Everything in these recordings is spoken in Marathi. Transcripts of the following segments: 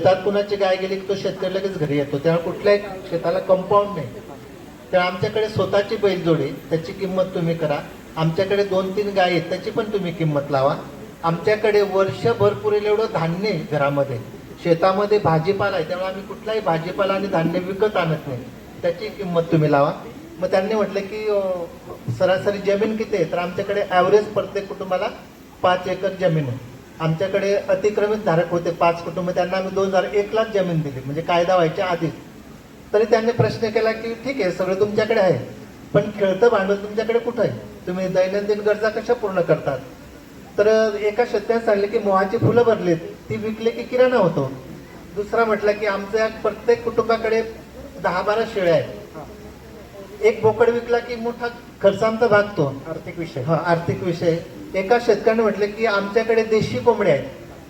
शेतात कुणाची गाय गेली की तो शेतकरी लगेच घरी येतो. त्यामुळे कुठल्याही शेताला कंपाऊंड नाही. तर आमच्याकडे स्वतःची बैलजोडी त्याची किंमत तुम्ही करा. आमच्याकडे दोन तीन गाय आहेत त्याची पण तुम्ही किंमत लावा. आमच्याकडे वर्षभर पुरेल एवढं धान्य आहे घरामध्ये. शेतामध्ये भाजीपाला आहे त्यामुळे आम्ही कुठलाही भाजीपाला आणि धान्य विकत आणत नाही. त्याची किंमत तुम्ही लावा. मग त्यांनी म्हटलं की सरासरी जमीन किती आहे? तर आमच्याकडे ॲव्हरेज प्रत्येक कुटुंबाला पाच एकर जमीन आहे. आमच्याकडे अतिक्रमित धारक होते पाच कुटुंब त्यांना आम्ही दोन हजार एकलाच जमीन दिली म्हणजे कायदा व्हायच्या आधीच. तरी त्यांनी प्रश्न केला की ठीक आहे सगळं तुमच्याकडे आहे पण खेळतं भांडवल तुमच्याकडे कुठं आहे? तुम्ही दैनंदिन गरजा कशा पूर्ण करतात? तर एका शेतकऱ्याने सांगले की मोहाची फुलं भरलीत ती विकली की किराणा होतो. दुसरा म्हटलं की आमच्या प्रत्येक कुटुंबाकडे दहा बारा शेळ्या आहेत. एक बोकड विकला की मोठा खर्च आमचा भागतो. आर्थिक विषय. हा आर्थिक विषय. एका शेतकऱ्याने म्हटलं की आमच्याकडे देशी कोंबड्या आहेत.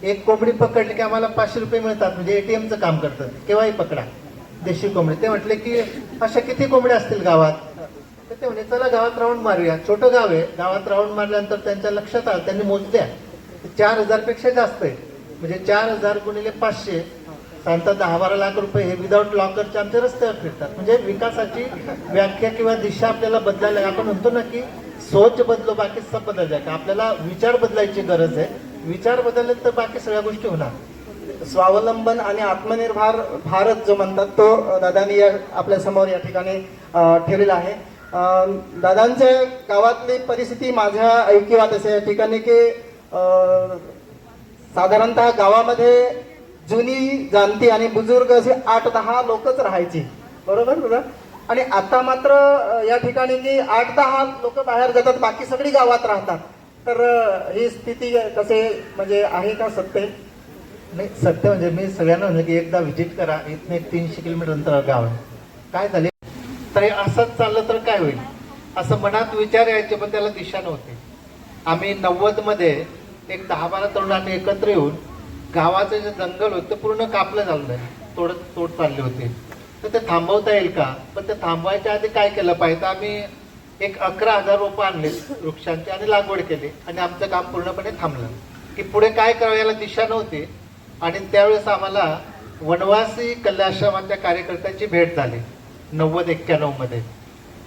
एक कोंबडी पकडली की आम्हाला पाचशे रुपये मिळतात म्हणजे एटीएमचं काम करतात केव्हाही पकडा. देशी कोंबडी. ते म्हटले की अशा किती कोंबड्या असतील गावात? तर ते म्हणे चला गावात राऊंड मारूया. छोटं गाव आहे. गावात राऊंड मारल्यानंतर त्यांच्या लक्षात आलं त्यांनी मोजल्या चार हजारपेक्षा जास्त आहे. म्हणजे चार हजार गुणिले पाचशे. साधारणतः दहा बारा लाख रुपये. हे विदाऊट लॉकरचे आमच्या रस्त्यावर फिरतात. म्हणजे विकासाची व्याख्या किंवा दिशा आपल्याला बदलायला आपण म्हणतो ना की सोच बदलो बाकी सब बदल जाय. का आपल्याला विचार बदलायची गरज आहे. विचार बदलले तर बाकी सगळ्या गोष्टी होणार. स्वावलंबन आणि आत्मनिर्भर भारत जो म्हणतात तो दादानी दादांनी या आपल्यासमोर या ठिकाणी ठेवलेला आहे. दादांच्या गावातली परिस्थिती माझ्या ऐकिवात असे या ठिकाणी की साधारणतः गावामध्ये जुनी जाणती आणि बुजुर्ग असे आठ दहा लोकच राहायची. बरोबर दादा? आणि आता मात्र या ठिकाणी जी आठ दहा लोक बाहेर जातात बाकी सगळी गावात राहतात. तर ही स्थिती कसे म्हणजे आहे का सत्य? नाही सत्य म्हणजे मी सगळ्यांना म्हणजे की एकदा व्हिजिट करा. इथून एक तीनशे किलोमीटर अंतर गाव आहे काय झाले? तर असंच चाललं तर काय होईल? असं मनात विचार यायचे पण त्याला दिशा नव्हती. आम्ही नव्वदमध्ये एक दहा बारा तरुणांनी एकत्र येऊन गावाचं जे जंगल होतं ते पूर्ण कापलं झालं. तोड तोड चालली होती. तर ते थांबवता येईल का? पण ते थांबवायच्या आधी काय केलं पाहिजे? आम्ही एक अकरा हजार रोपं आणले वृक्षांची आणि लागवड केली आणि आमचं काम पूर्णपणे थांबलं. की पुढे काय करावं याला दिशा नव्हती आणि त्यावेळेस आम्हाला वनवासी कल्याश्रमाच्या कार्यकर्त्यांची भेट झाली नव्वद एक्क्याण्णवमध्ये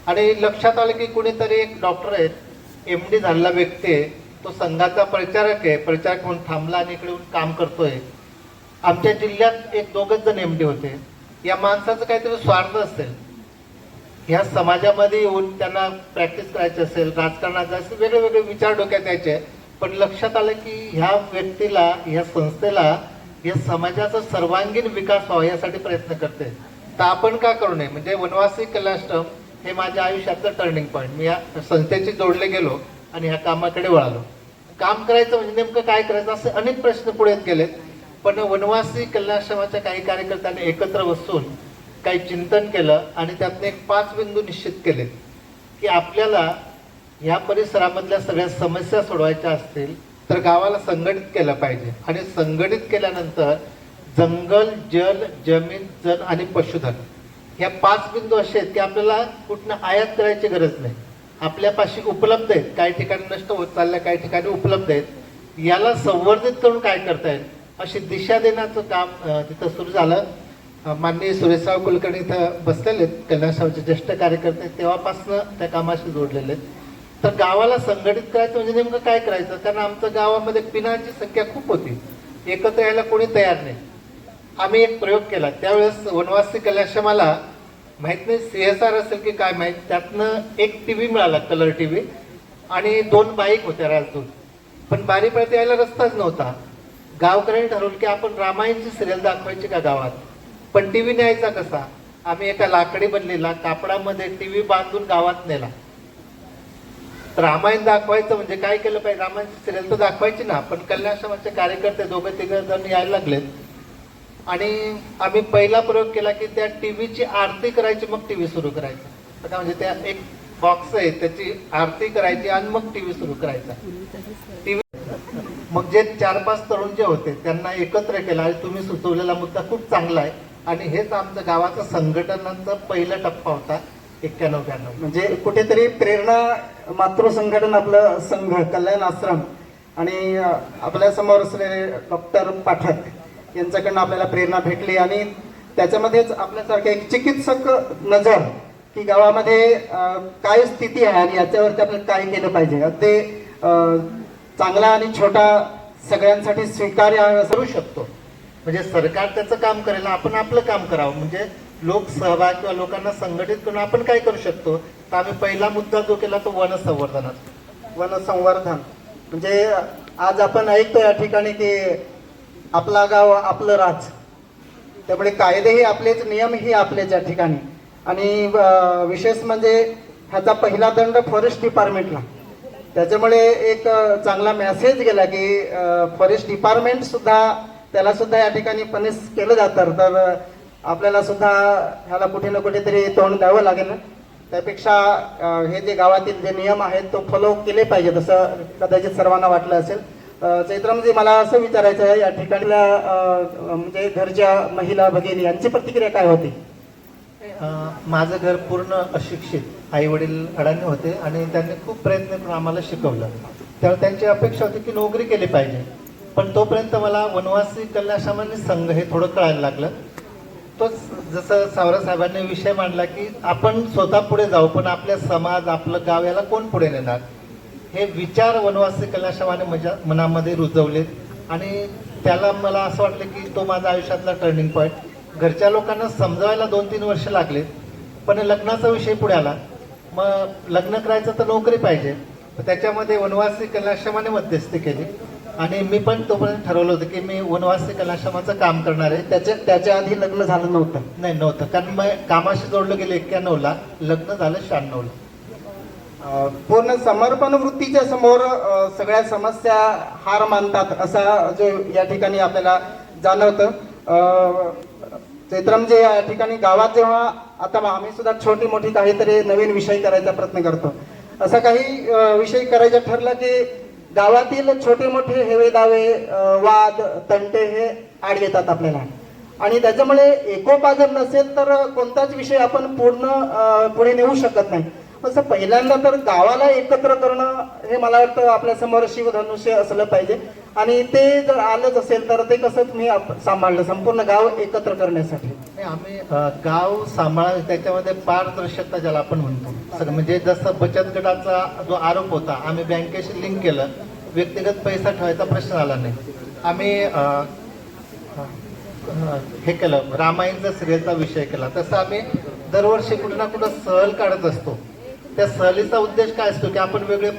आणि लक्षात आलं की कुणीतरी एक डॉक्टर आहेत एम डी झालेला व्यक्ती आहे तो संघाचा प्रचारक आहे प्रचारक म्हणून थांबला आणि इकडे येऊन काम करतोय. आमच्या जिल्ह्यात एक दोघंच जण एम डी होते. या माणसाचं काहीतरी स्वार्थ असेल. ह्या समाजामध्ये येऊन त्यांना प्रॅक्टिस करायची असेल राजकारणाचं असेल वेगळे वेगळे विचार डोक्यात यायचे. पण लक्षात आलं की ह्या व्यक्तीला ह्या संस्थेला या समाजाचा सर्वांगीण विकास व्हावा यासाठी प्रयत्न करते. तर आपण का करू नये? म्हणजे वनवासी कलाष्टम हे माझ्या आयुष्यातलं टर्निंग पॉईंट मी या संस्थेशी जोडले गेलो आणि ह्या कामाकडे वळालो. काम करायचं म्हणजे नेमकं काय करायचं असे अनेक प्रश्न पुढे येत गेलेत. पण वनवासी कल्याणाश्रमाच्या काही कार्यकर्त्यांनी एकत्र बसून काही चिंतन केलं आणि त्यातनं एक पाच बिंदू निश्चित केले की आपल्याला या परिसरामधल्या सगळ्या समस्या सोडवायच्या असतील तर गावाला संघटित केलं पाहिजे. आणि संघटित केल्यानंतर जंगल जल जमीन जन आणि पशुधन या पाच बिंदू असे आहेत की आपल्याला कुठनं आयात करायची गरज नाही. आपल्यापाशी उपलब्ध आहेत. काही ठिकाणी नष्ट होत चालल्या काही ठिकाणी उपलब्ध आहेत. याला संवर्धित करून काय करता येईल? अशी दिशा देण्याचं काम तिथं सुरू झालं. माननीय सुरेशराव कुलकर्णी इथं बसलेले आहेत कल्याणशावचे ज्येष्ठ कार्यकर्ते तेव्हापासनं त्या कामाशी जोडलेले आहेत. तर गावाला संघटित करायचं म्हणजे नेमकं काय करायचं? कारण आमच्या गावामध्ये पिनांची संख्या खूप होती. एकत्र यायला कोणी तयार नाही. आम्ही एक प्रयोग केला. त्यावेळेस वनवासी कल्याणश्रमाला माहीत नाही सी एस आर असेल की काय माहीत त्यातनं एक टी व्ही मिळाला कलर टी व्ही. आणि दोन बाईक होत्या राजदूत. पण बारीपर्यंत यायला रस्ताच नव्हता. गावकऱ्यांनी ठरवलं की आपण रामायणची सिरियल दाखवायची का गावात? पण टीव्ही न्यायचा कसा? आम्ही एका लाकडी बनलेला कापडामध्ये टीव्ही बांधून गावात नेला. रामायण दाखवायचं म्हणजे काय केलं पाहिजे? रामायण सिरियल तर दाखवायची ना पण कल्याणाश्रमाचे कार्यकर्ते दोघे तिघे जण यायला लागलेत. आणि आम्ही पहिला प्रयोग केला की त्या टीव्हीची आरती करायची मग टीव्ही सुरू करायचा. आता म्हणजे त्या एक बॉक्स आहे त्याची आरती करायची आणि मग टीव्ही सुरू करायचा. टीव्ही मग जे चार पाच तरुण जे होते त्यांना एकत्र केलं. आणि तुम्ही सुचवलेला मुद्दा खूप चांगला आहे. आणि हेच आमचं गावाचं संघटनांचा पहिला टप्पा होता एक्क्याण्णव ब्याण्णव म्हणजे कुठेतरी प्रेरणा मातृ संघटन आपलं संघ कल्याण आश्रम आणि आपल्यासमोर आपल्यासमोर असलेले डॉक्टर पाठक यांच्याकडनं आपल्याला प्रेरणा भेटली. आणि त्याच्यामध्येच आपल्यासारखं एक चिकित्सक नजर की गावामध्ये काय स्थिती आहे आणि याच्यावरती आपल्याला काय केलं पाहिजे. ते चांगला आणि छोटा सगळ्यांसाठी स्वीकार्य करू शकतो. म्हणजे सरकार त्याचं काम करेल आपण आपलं काम करावं. म्हणजे लोकसहभाग किंवा लोकांना संघटित करून आपण काय करू शकतो? तर आम्ही पहिला मुद्दा जो केला तो वनसंवर्धनात वनसंवर्धन. म्हणजे आज आपण ऐकतो या ठिकाणी की आपला गाव आपलं राज. त्यामुळे कायदेही आपलेच नियमही आपलेच या ठिकाणी. आणि विशेष म्हणजे ह्याचा पहिला दंड फॉरेस्ट डिपार्टमेंटला त्याच्यामुळे एक चांगला मेसेज गेला की फॉरेस्ट डिपार्टमेंट सुद्धा त्याला सुद्धा या ठिकाणी पनिश केलं जातं. तर आपल्याला सुद्धा ह्याला कुठे ना कुठेतरी तोंड द्यावं लागेल. त्यापेक्षा हे जे गावातील जे नियम आहेत तो फॉलो केले पाहिजे तसं कदाचित सर्वांना वाटलं असेल. चैत्रमजी मला असं विचारायचं आहे या ठिकाणीला म्हणजे घरच्या महिला भगिनी यांची प्रतिक्रिया काय होती? माझं घर पूर्ण अशिक्षित. आई वडील अडाणी होते आणि त्यांनी खूप प्रयत्न करून आम्हाला शिकवलं. त्यावर त्यांची अपेक्षा होती की नोकरी केली पाहिजे. पण तोपर्यंत मला वनवासी कल्याण संघ हे थोडं कळायला लागलं. तोच जसं सावरा साहेबांनी विषय मांडला की आपण स्वतः पुढे जाऊ पण आपल्या समाज आपलं गाव याला कोण पुढे नेणार? हे विचार वनवासी कल्याण माझ्या मनामध्ये रुजवलेत आणि त्याला मला असं वाटलं की तो माझा आयुष्यातला टर्निंग पॉईंट घरच्या लोकांना समजावायला दोन तीन वर्ष लागले पण लग्नाचा विषय पुढे आला. मग लग्न करायचं तर नोकरी पाहिजे. त्याच्यामध्ये वनवासी कलाश्रमाने मध्यस्थी केली. आणि मी पण तोपर्यंत ठरवलं होतं की मी वनवासी कलाश्रमाचं काम करणार आहे. त्याच्या त्याच्या आधी लग्न झालं नव्हतं. नाही नव्हतं. कारण मग कामाशी जोडलं गेलं एक्क्याण्णवला. लग्न झालं शहाण्णवला. पूर्ण समर्पण वृत्तीच्या समोर सगळ्या समस्या हार मानतात असा जो या ठिकाणी आपल्याला जाणवतं. अं, चैत्रमजी म्हणजे या ठिकाणी गावात जेव्हा आता आम्ही सुद्धा छोटी मोठी काहीतरी नवीन विषय करायचा प्रयत्न करतो. असा काही विषय करायचा ठरला की गावातील छोटे मोठे हेवे दावे वाद तंटे हे आड येतात आपल्याला. आणि त्याच्यामुळे एकोपा जर नसेल तर कोणताच विषय आपण पूर्ण पुढे नेऊ शकत नाही. असं पहिल्यांदा तर गावाला एकत्र करणं हे मला वाटतं आपल्यासमोर शिवधनुष्य असलं पाहिजे. आणि ते जर आलंच असेल तर ते कसं तुम्ही आप- सांभाळलं संपूर्ण गाव एकत्र करण्यासाठी. नाही, आम्ही गाव सांभाळ त्याच्यामध्ये पारदर्शकता ज्याला आपण म्हणतो. सगळं म्हणजे जसं बचत गटाचा जो आरोप होता आम्ही बँकेशी लिंक केलं. व्यक्तिगत पैसा ठेवायचा प्रश्न आला नाही. आम्ही हे केलं रामायणचा सिरियलचा विषय केला. तसं आम्ही दरवर्षी कुठं ना कुठं सहल काढत असतो. त्या सहलीचा उद्देश काय असतो की आपण वेगळे